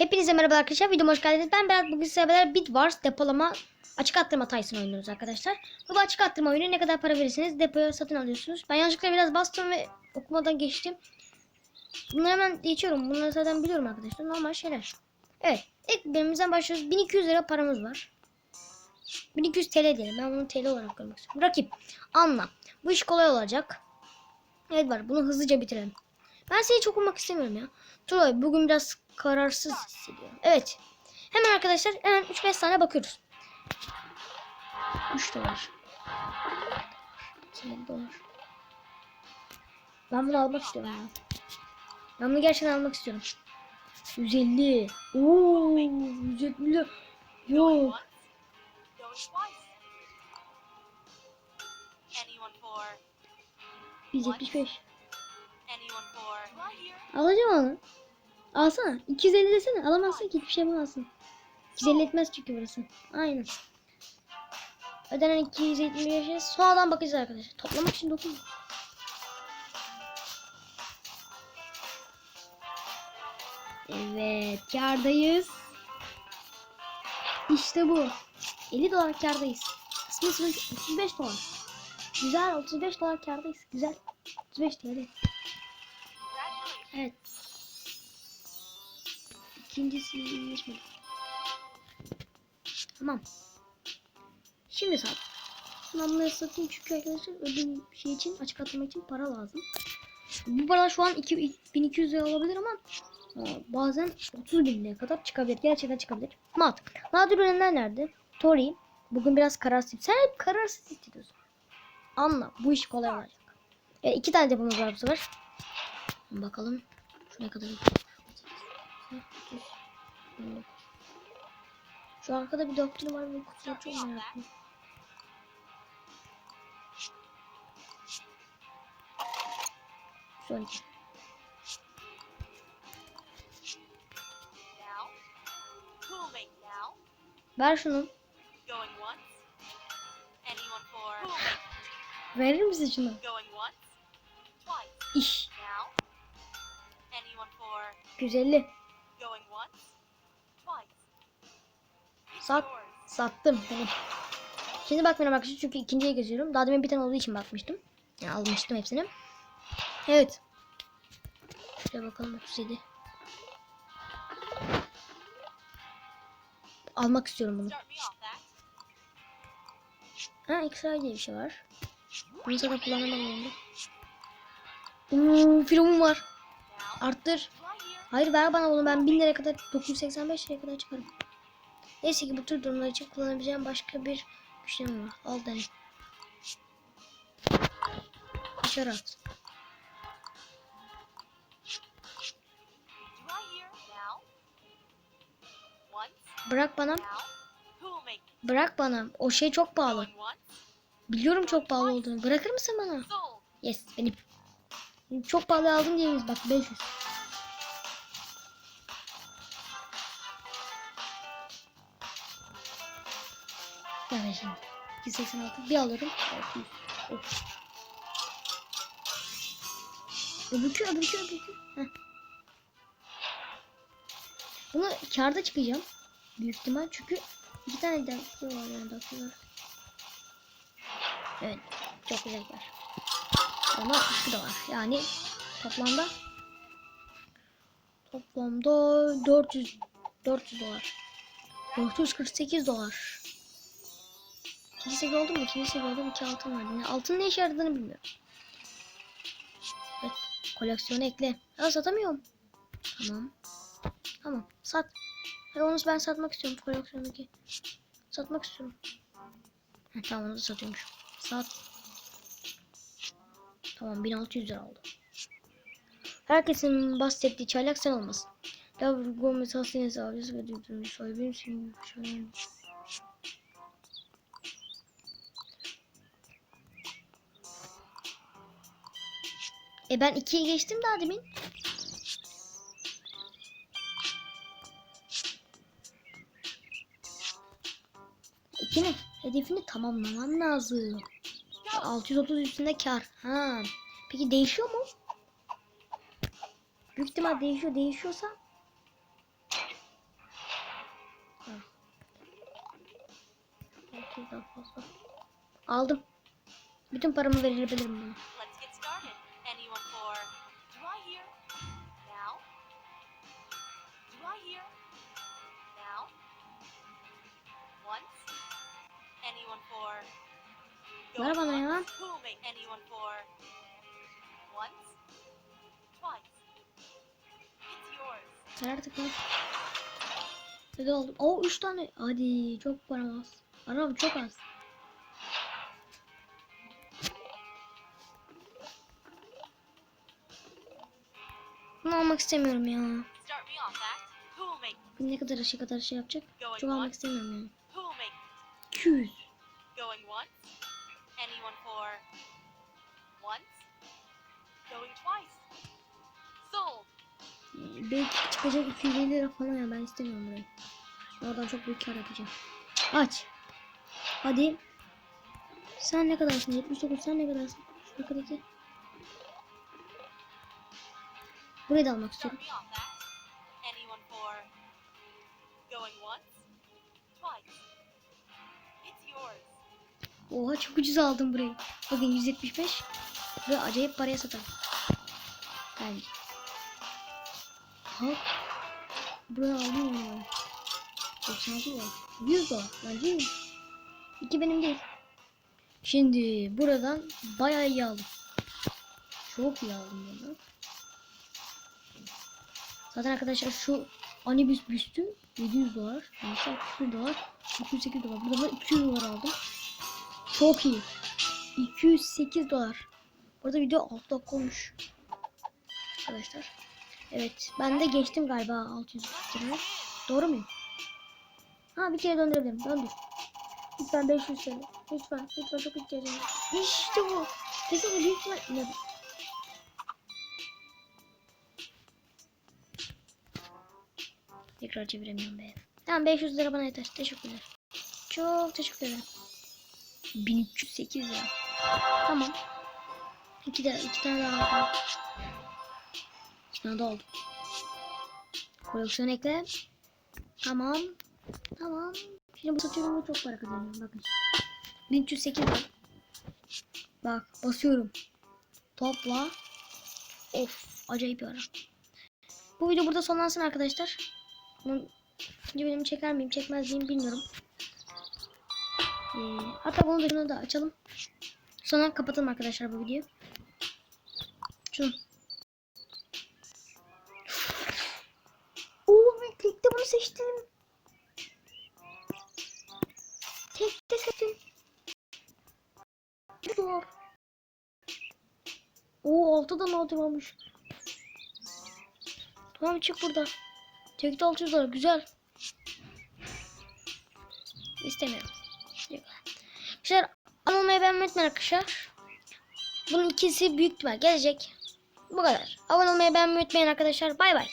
Hepinize merhaba arkadaşlar. Videoma hoş geldiniz. Ben Berat. Bugün sizlerle beraber Bit Wars depolama açık arttırma Tyson oynuyoruz arkadaşlar. Bu açık arttırma oyunu ne kadar para verirseniz depoya satın alıyorsunuz. Ben yanlışlıkla biraz bastım ve okumadan geçtim. Bunları hemen geçiyorum. Bunları zaten biliyorum arkadaşlar. Normal şeyler. Evet. İlk bölümümüzden başlıyoruz. 1200 lira paramız var. 1200 TL diyelim. Ben bunu TL olarak görmek istiyorum. Rakip. Anla. Bu iş kolay olacak. Evet var. Bunu hızlıca bitirelim. Ben seni çok okumak istemiyorum ya. Troy bugün biraz kararsız hissediyorum. Evet. Hemen arkadaşlar hemen 3-5 tane bakıyoruz. 3 dolar. 2 dolar. Ben bunu almak istiyorum ya. Ben bunu gerçekten almak istiyorum. 150. Oo, 150. Yok. Anyone for? 175. Anyone. Alacağım onu. Alsana. 250 desene. Alamazsın ki hiçbir şey yapamazsın. 250 etmez çünkü burası. Aynen. Ödenen 275'e sonradan bakacağız arkadaşlar. Toplamak için dokun. Evet. Kardayız. İşte bu. 50 dolar kardayız. Kısmı 35 dolar. Güzel 35 dolar kardayız. Güzel. 35 TL. Evet. İkincisi geçmedi. Tamam. Şimdi sat. Ben bunları satayım çünkü arkadaşlar ödül şey için açık atmak için para lazım. Bu para şu an 2, 1200 lira olabilir ama e, bazen 30 bin liraya kadar çıkabilir. Gerçekten çıkabilir. Mat. Nadir ürünler nerede? Tori. Bugün biraz kararsız. Sen hep kararsız hissediyorsun. Anla. Bu iş kolay olacak. E, iki tane depomuz var bu sefer. Bakalım. Şuraya kadar. Şu arkada bir doktrin var ve kutuyu çok meraklıyım. Son? Ver şunu. Verir misin şunu? İş. 150. Sak sattım. Hani. Şimdi bakmıyorum arkadaşlar çünkü ikinciye geçiyorum. Daha demin bir tane olduğu için bakmıştım. Yani almıştım hepsini. Evet. Şöyle bakalım 37. Almak istiyorum bunu. Ha ekstra diye bir şey var. Bunu sana kullanamam yani. Uuu firavun var. Arttır. Hayır ver bana bunu ben 1000 liraya kadar 985 liraya kadar çıkarım. Neyse ki bu tür durumlar için kullanabileceğim başka bir güçlem var. Al dene. Dışarı at. Bırak bana. Bırak bana. O şey çok pahalı. Biliyorum çok pahalı olduğunu. Bırakır mısın bana? Yes benim. Çok pahalı aldım diyemeyiz bak 500. Evet şimdi. 286 bir alırım. 600. Of. Öbürkü öbürkü öbürkü. Heh. Bunu karda çıkacağım. Büyük ihtimal çünkü iki tane dakika var yani dakika var. Evet. Çok güzel var. Ama şu da var. Yani toplamda toplamda 400 400 dolar. 448 dolar. İkinci seviye oldu mu? İkinci seviye oldu mu? İki altın vardı. Yani altın ne işe yaradığını bilmiyorum. Evet. Koleksiyonu ekle. Ya satamıyorum. Tamam. Tamam. Sat. Hadi onu ben satmak istiyorum koleksiyondaki. Satmak istiyorum. Heh, tamam onu da satıyormuş. Sat. Tamam 1600 lira oldu. Herkesin bahsettiği çaylak sen olmasın. Davul Gomez Hastanesi savcısı ve duyduğunu soybenim senin şöyle. E ben 2'ye geçtim daha demin. İki ne? Hedefini tamamlamam lazım. 630 üstünde kar. Ha. Peki değişiyor mu? Büyük ihtimal değişiyor. Değişiyorsa Aldım. Bütün paramı verilebilir mi? It's yours. Ver artık lan. Hadi aldım. Oo 3 tane. Hadi çok param az. Param çok az. Bunu almak istemiyorum ya. Ne kadar şey kadar şey yapacak. Çok almak istemiyorum make. 200. Anyone for. Once? Going twice? Sold. Belki çıkacak 250 lira falan ya ben istemiyorum burayı. Oradan çok büyük kar yapacağım. Aç. Hadi. Sen ne kadarsın? 79 sen ne kadarsın? Şuradaki. Burayı da almak istiyorum. Going once? Oha çok ucuz aldım burayı. Bakın 175 ve acayip paraya satarım. Bence. Hop. Buraya aldım ya. 96 var. 100 dolar. Bence iyi. İki benim değil. Şimdi buradan bayağı iyi aldım. Çok iyi aldım buradan. Zaten arkadaşlar şu Anibis büstü 700 dolar. Yani 61 dolar. 208 dolar. Burada da 200 dolar aldım. Çok iyi. 208 dolar. Burada video 6 dakika olmuş. Arkadaşlar. Evet. Ben de geçtim galiba 600 lira. Doğru muyum? Ha bir kere döndürebilirim. Döndür. Lütfen 500 TL. Lütfen. Lütfen çok ihtiyacım var. İşte bu. Kesin büyük ihtimal. Ne? Tekrar çeviremiyorum be. Tamam 500 lira bana yeter. Teşekkürler. Çok teşekkür ederim. 1308 lira. Tamam. İki, de, iki tane daha aldım. İki tane daha aldım. Koleksiyon ekle. Tamam. Tamam. Şimdi bu satıyorum çok para kazanıyorum. Bakın. 1308 lira. Bak basıyorum. Topla. Of acayip bir ara. Bu video burada sonlansın arkadaşlar. İkinci bölümü çeker miyim çekmez miyim bilmiyorum. Ee, hatta bunu da şunu da açalım. Sonra kapatalım arkadaşlar bu videoyu. Şunu. Oo ben tekte bunu seçtim. Tekte seçtim. Zor. Oo altıdan altı olmuş. Tamam çık buradan. Tekte 600 dolar güzel. İstemiyorum. Arkadaşlar abone beğenmeyi arkadaşlar. Bunun ikisi büyük ihtimal gelecek. Bu kadar. Abone olmayı beğenmeyi unutmayın arkadaşlar. Bay bay.